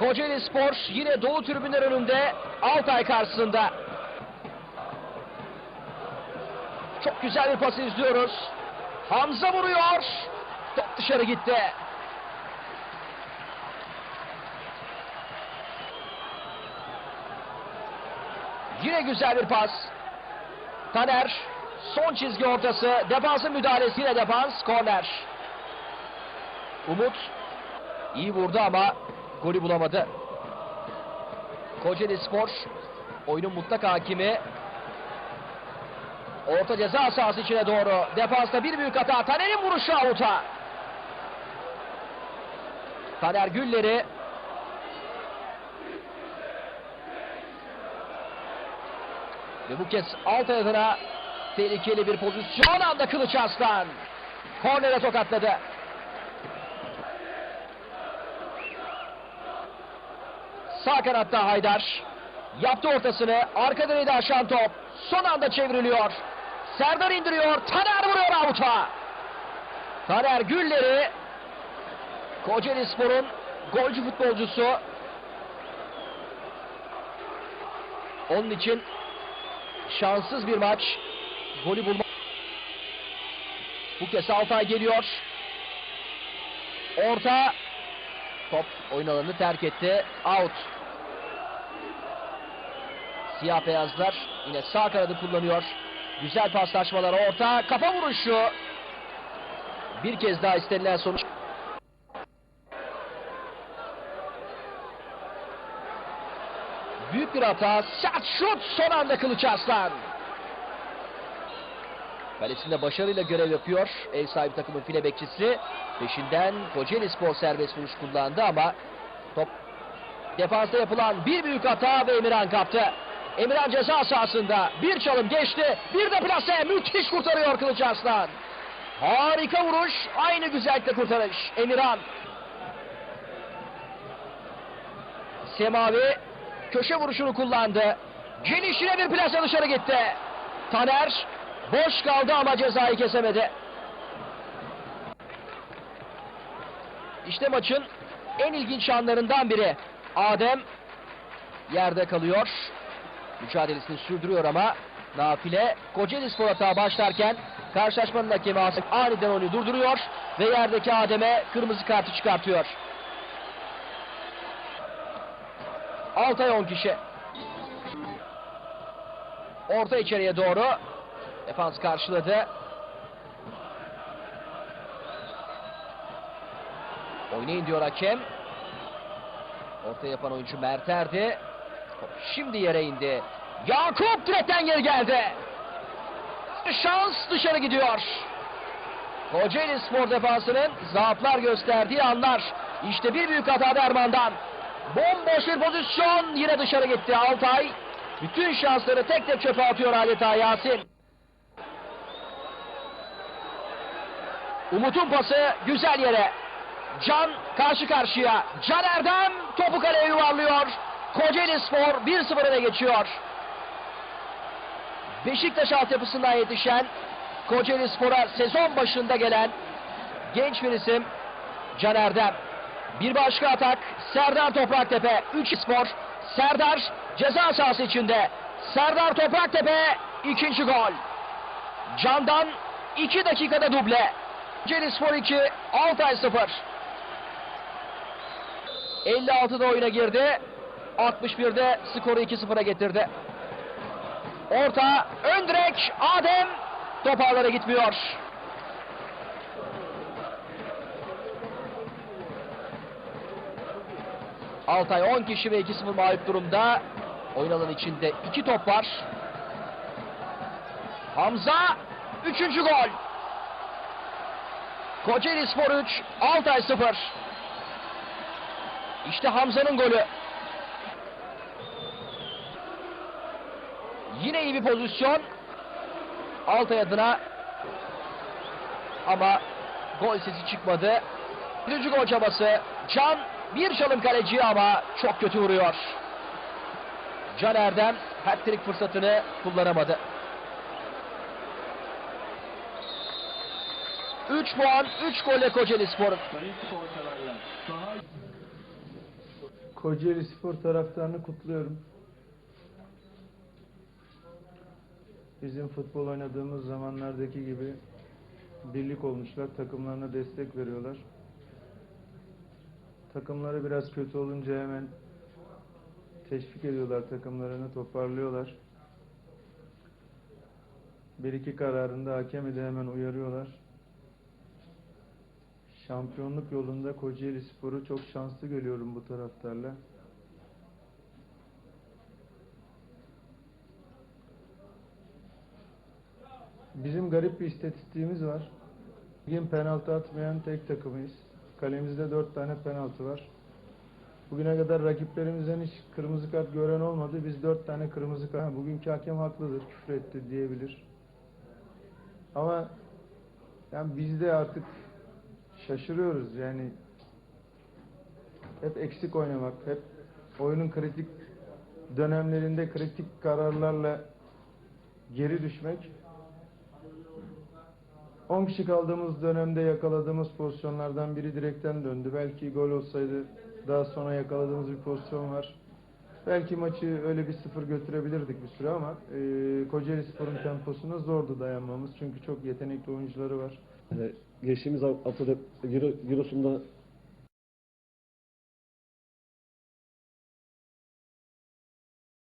Kocaeli Spor yine Doğu tribünler önünde Altay karşısında. Çok güzel bir pas izliyoruz. Hamza vuruyor. Top dışarı gitti. Yine güzel bir pas. Taner son çizgi ortası. Defansın müdahalesiyle defans. Korner. Umut iyi vurdu ama golü bulamadı. Kocaeli Spor oyunun mutlak hakimi. Orta ceza sahası içine doğru. Defansta bir büyük hata. Taner'in vuruşu avuta. Taner Gülleri Ve bu kez alt adına tehlikeli bir pozisyon anda Kılıç Arslan. Kornere tokatladı. Sağ kanatta Haydar. Yaptı ortasını. Arka direği aşan top. Son anda çevriliyor. Serdar indiriyor. Taner vuruyor avuta. Taner Gülleri Kocaeli Spor'un golcü futbolcusu. Onun için şanssız bir maç. Golü bulma. Bu kez Altay geliyor. Orta. Top oyun alanını terk etti. Out. Siyah beyazlar yine sağ kanadı kullanıyor. Güzel paslaşmalar orta. Kafa vuruşu. Bir kez daha istenilen sonuç. Büyük bir hata. Sert şut. Son anda Kılıç Arslan. Kalesinde başarıyla görev yapıyor. Ev sahibi takımın file bekçisi. Peşinden Kocaeli Spor serbest vuruş kullandı ama top defansta yapılan bir büyük hata ve Emirhan kaptı. Emirhan ceza sahasında bir çalım geçti. Bir de plase müthiş kurtarıyor Kılıç Arslan. Harika vuruş. Aynı güzellikle kurtarış. Emirhan. Semavi köşe vuruşunu kullandı. Gelişine bir plase dışarı gitti. Taner boş kaldı ama cezayı kesemedi. İşte maçın en ilginç anlarından biri. Adem yerde kalıyor. Mücadelesini sürdürüyor ama Nafile Kocaeli Spor başlarken karşılaşmanın hakemi aniden onu durduruyor ve yerdeki Adem'e kırmızı kartı çıkartıyor. Altay 10 kişi. Orta içeriye doğru. Defans karşıladı. Oynayın diyor hakem. Orta yapan oyuncu Merter'di. Top Şimdi yere indi. Yakup direkten geri geldi. Şans dışarı gidiyor. Kocaeli Spor defansının zaaflar gösterdiği anlar. İşte bir büyük hata Derman'dan. Bomboş bir pozisyon yine dışarı gitti Altay. Bütün şansları tek tek çöpe atıyor adeta Yasin. Umut'un pası güzel yere. Can karşı karşıya. Can Erdem topu kaleye yuvarlıyor. Kocaeli Spor 1-0 öne geçiyor. Beşiktaş altyapısından yetişen Kocaeli Spor'a sezon başında gelen genç bir isim Can Erdem. Bir başka atak Serdar Topraktepe 3 spor. Serdar ceza sahası içinde. Serdar Topraktepe ikinci gol. Can'dan 2 dakikada duble. Spor 2 Altay 0. 56'da oyuna girdi. 61'de skoru 2-0'a getirdi. Orta ön direk Adem top ağlara gitmiyor. Altay 10 kişi ve 2-0 mağlup durumda. Oyun alanı içinde iki top var. Hamza 3. gol. Kocaeli Spor 3, Altay 0. İşte Hamza'nın golü. Yine iyi bir pozisyon. Altay adına ama gol sesi çıkmadı. Üçüncü gol çabası. Can bir çalım kaleci ama çok kötü vuruyor. Can Erdem hat-trick fırsatını kullanamadı. 3 puan 3 golle Kocaeli Spor. Kocaeli Spor taraftarını kutluyorum. Bizim futbol oynadığımız zamanlardaki gibi birlik olmuşlar, takımlarına destek veriyorlar. Takımları biraz kötü olunca hemen teşvik ediyorlar takımlarını, toparlıyorlar. Bir iki kararında hakemi de hemen uyarıyorlar. Şampiyonluk yolunda Kocaeli Spor'u çok şanslı görüyorum bu taraftarla. Bizim garip bir istatistiğimiz var. Bugün penaltı atmayan tek takımıyız. Kalemizde dört tane penaltı var. Bugüne kadar rakiplerimizden hiç kırmızı kart gören olmadı. Biz dört tane kırmızı kart... Bugünkü hakem haklıdır, küfür etti diyebilir. Ama yani biz de artık şaşırıyoruz yani hep eksik oynamak, hep oyunun kritik dönemlerinde kritik kararlarla geri düşmek. 10 kişi kaldığımız dönemde yakaladığımız pozisyonlardan biri direkten döndü. Belki gol olsaydı daha sonra yakaladığımız bir pozisyon var. Belki maçı öyle bir sıfır götürebilirdik bir süre ama e, Kocaeli Spor'un temposuna zordu dayanmamız. Çünkü çok yetenekli oyuncuları var. Ee, Geçtiğimiz haftada Euro, Eurosu'nda